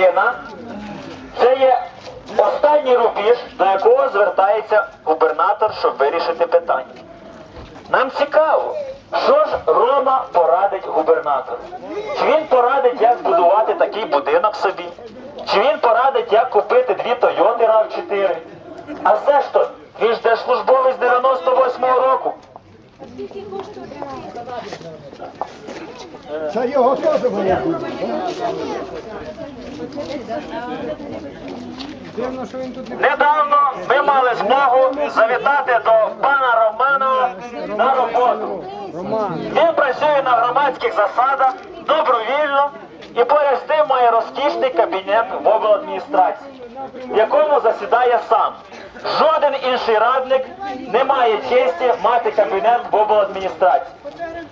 людина це є останній рубіж, до якого звертається губернатор, щоб вирішити питання. Нам цікаво, що ж Рома порадить губернатору? Чи він порадить, як збудувати такий будинок собі? Чи він порадить, як купити дві Тойоти RAV4? А все ж то, він ж держслужбовець 98-го року. Це його теж було. Дивно, що він тут Недавно ми мали змогу завітати до пана Романова на роботу. Він працює на громадських засадах добровільно і поряд з тим має розкішний кабінет в обладміністрації, в якому засідає сам. Жоден інший радник не має честі мати кабінет в обладміністрації.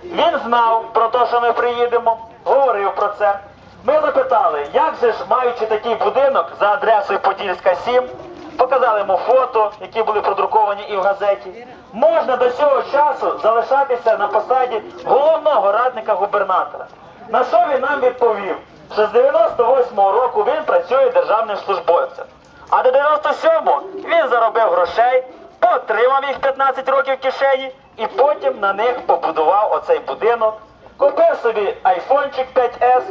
Він знав про те, що ми приїдемо, говорив про це. Ми запитали, як же ж, маючи такий будинок за адресою Подільська 7, показали йому фото, які були продруковані і в газеті. Можна до цього часу залишатися на посаді головного радника губернатора. На що він нам відповів, що з 98-го року він працює державним службовцем. А до 97-го він заробив грошей, потримав їх 15 років в кишені і потім на них побудував оцей будинок, купив собі айфончик 5S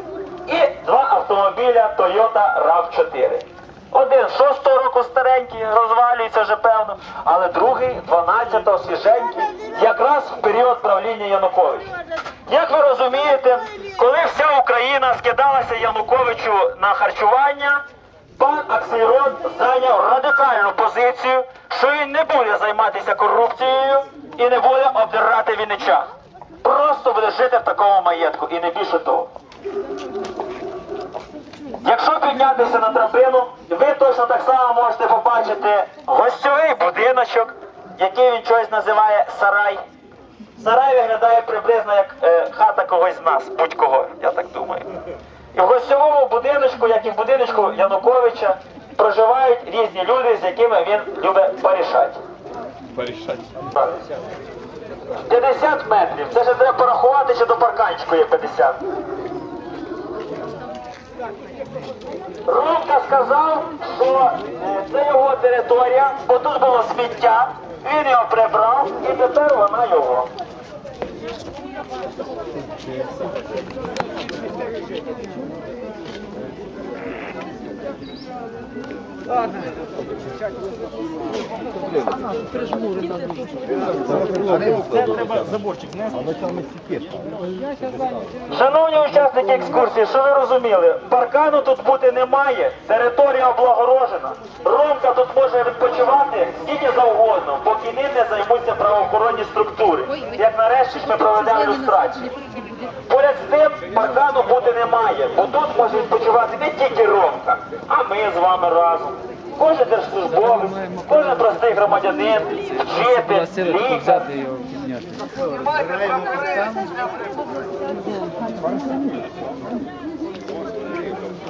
і два автомобіля Toyota RAV4. Один 6-го року старенький, розвалюється вже певно, але другий 12-го свіженький, якраз в період правління Януковича. Як ви розумієте, коли вся Україна скидалася Януковичу на харчування, пан Аксельрод зайняв радикальну позицію, що він не буде займатися корупцією і не буде обдирати вінича. Просто буде жити в такому маєтку і не більше того. Якщо піднятися на драбину, ви точно так само можете побачити гостьовий будиночок, який він щось називає сарай. Сарай виглядає приблизно як е, хата когось з нас, будь-кого, я так думаю. В гостьовому будиночку, як і в будиночку Януковича, проживають різні люди, з якими він любить порішати. Порішати. 50 метрів. Це ж треба порахувати, чи до парканчику є 50. Ромка сказав, що е, це його територія, бо тут було сміття, він його прибрав і тепер вона його. Це треба заборчик нести. Шановні учасники екскурсії, що ви розуміли? Паркану тут бути немає, територія облагорожена. Ромка тут може відпочивати скільки завгодно, поки ним не займуться правоохоронні структури. Як нарешті ж ми проведемо люстрацію. Поряд з тим паркану бути немає, бо тут може відпочивати не тільки Ромка, а ми з вами разом. Кожен держслужбовець, кожен простий громадянин, вчитель, лікар.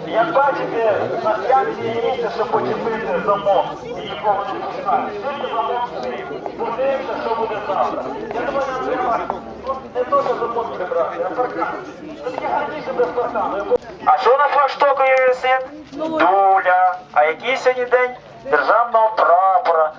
Як бачите, на п'ятці є місце, щоб почепити замок і нікого не пускати. Сьогодні замок стоїть. Подивимося, що буде завтра. Не що замок прибрати, а паркан. Це. А що на флагштоку є? Дуля. А який сьогодні день державного прапора?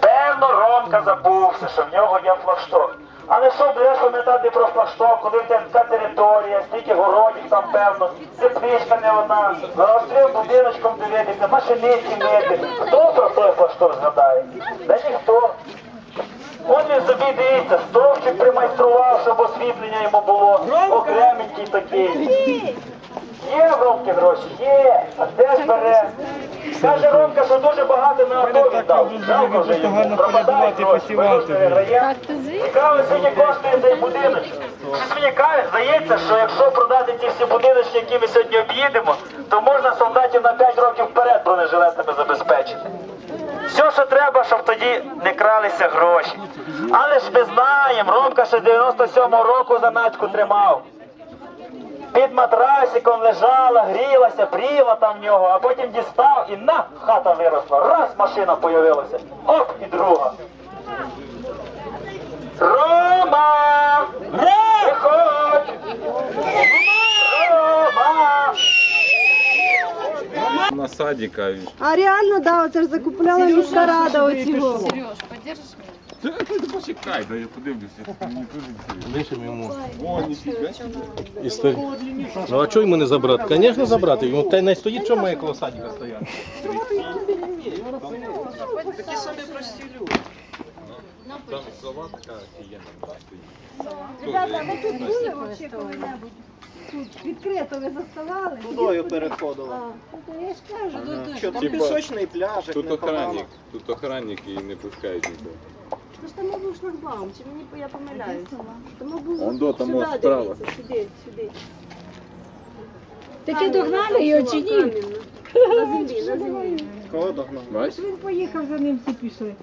Певно, Ромка забувся, що в нього є флагшток. Але що будеш пам'ятати про флагшток, коли в така територія, стільки городів там певно, тепличка не одна, острів будиночком дивитися, машиниці мити. Хто про той флагшток згадає? Та ніхто. Він собі дивіться, стовпчик примайстрував, щоб освітлення йому було, окременький такий. Є в Ромки гроші, є, а де ж бере? Каже Ромка, що дуже багато на АТО віддав. Жалко вже йому, пропадають гроші, виграє. Цікаво, сьогодні коштує цей будиночок. Щось мені каже, здається, що якщо продати ті всі будиночки, які ми сьогодні об'їдемо, то можна солдатів на 5 років вперед бронежилетами забезпечити. Що треба, щоб тоді не кралися гроші. Але ж ми знаємо, Ромка ще з 97-го року заначку тримав. Під матрасиком лежала, грілася, пріла там в нього, а потім дістав і на, хата виросла. Раз машина появилася. Оп, і друга. Рома! Садика. А реально, да, оце ж закупляла міська рада оцього. Сереж, поддержишь меня? Та ти почекай, да я подивлюся. Мені дуже цікаво. Лишимо йому. О, ніфіга. Історію. Ну а чого йому не забрати? Звісно, забрати. Йому та й не стоїть, що має коло садика стояти. Такі самі прості люди. Там сова така офігенна стоїть. Ребята, ви тут були вообще коли-небудь? Тут відкрито ви заставали? Тудою переходили. А, то я ж кажу, тут Що там Типа, пісочний пляжик, Тут охранник, тут охранник і не пускають нікого. Ну ж там був шлагбаум, чи мені я помиляюсь? Тому був Он до, там сюди, от справа. дивіться, сюди, сюди. Таки догнали його чи ні? На землі, на землі. Кого догнав? Бачиш? Він поїхав за ним всі пішли.